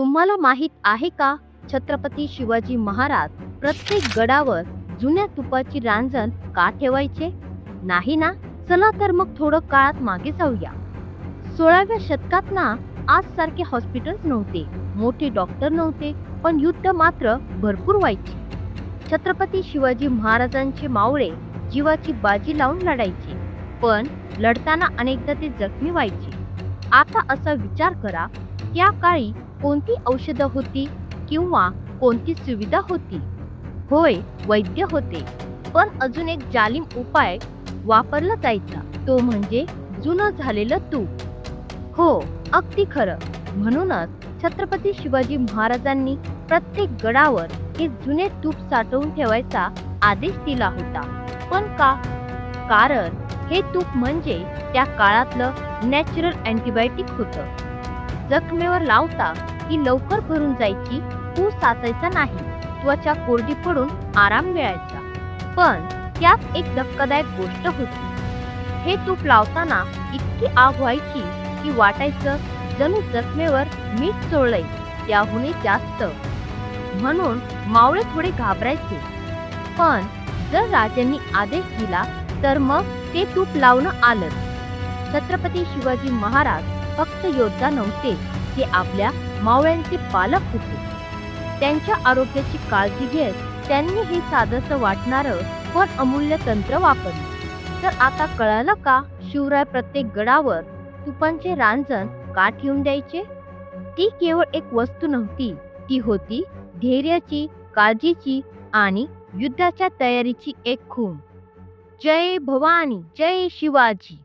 तुम्हाला माहीत आहे का? छत्रपती शिवाजी महाराज प्रत्येक गडावर जुन्या तुपाची रांजण का ठेवायचे? नाही ना? चला तर मग थोडं काळात मागे जाऊया. सोळाव्या शतकात ना आज सारखे हॉस्पिटल्स नव्हते. मोठे डॉक्टर नव्हते पण युद्ध मात्र भरपूर व्हायचे. छत्रपती शिवाजी महाराजांचे मावळे जीवाची बाजी लावून लढायचे पण लढताना अनेकदा ते जखमी व्हायचे. आता असा विचार करा त्या काळी कोणती औषधं होती किंवा कोणती सुविधा होती? होय वैद्य होते. पण अजून एक जालिम उपाय वापरला जायचा. तो म्हणजे जुनं झालेलं तूप. हो अगदी खरं. म्हणूनच छत्रपती शिवाजी महाराजांनी प्रत्येक गडावर हे जुने तूप साठवून ठेवायचा आदेश दिला होता. पण का? कारण हे तूप म्हणजे त्या काळातलं नॅचरल अँटीबायोटिक होतं. जखमेवर लावता की लवकर भरून जायची तू साचायचा नाही. त्वचा कोरडी पडून आराम मिळायचा. पण त्यात एक धक्कादायक गोष्ट होती. हे तूप लावताना इतकी आग व्हायची की वाटायचं जणू जखमेवर मीठ चोळलंय त्याहूनही जास्त. म्हणून मावळे थोडे घाबरायचे. पण जर राजांनी आदेश दिला तर मग ते तूप लावणं आलं छत्रपती शिवाजी महाराज फक्त योद्धा नव्हते ते आपल्या मावळ्यांचे पालक होते. त्यांच्या आरोग्याची काळजी घेत त्यांनी हे साधंसं वाटणारं पण अमूल्य तंत्र वापरलं. तर आता कळालं का शिवराय प्रत्येक गडावर तुपांचे रांजण का ठेवून द्यायचे? ती केवळ एक वस्तू नव्हती ती होती धैर्याची काळजीची आणि युद्धाच्या तयारीची एक खूण. जय भवानी जय शिवाजी.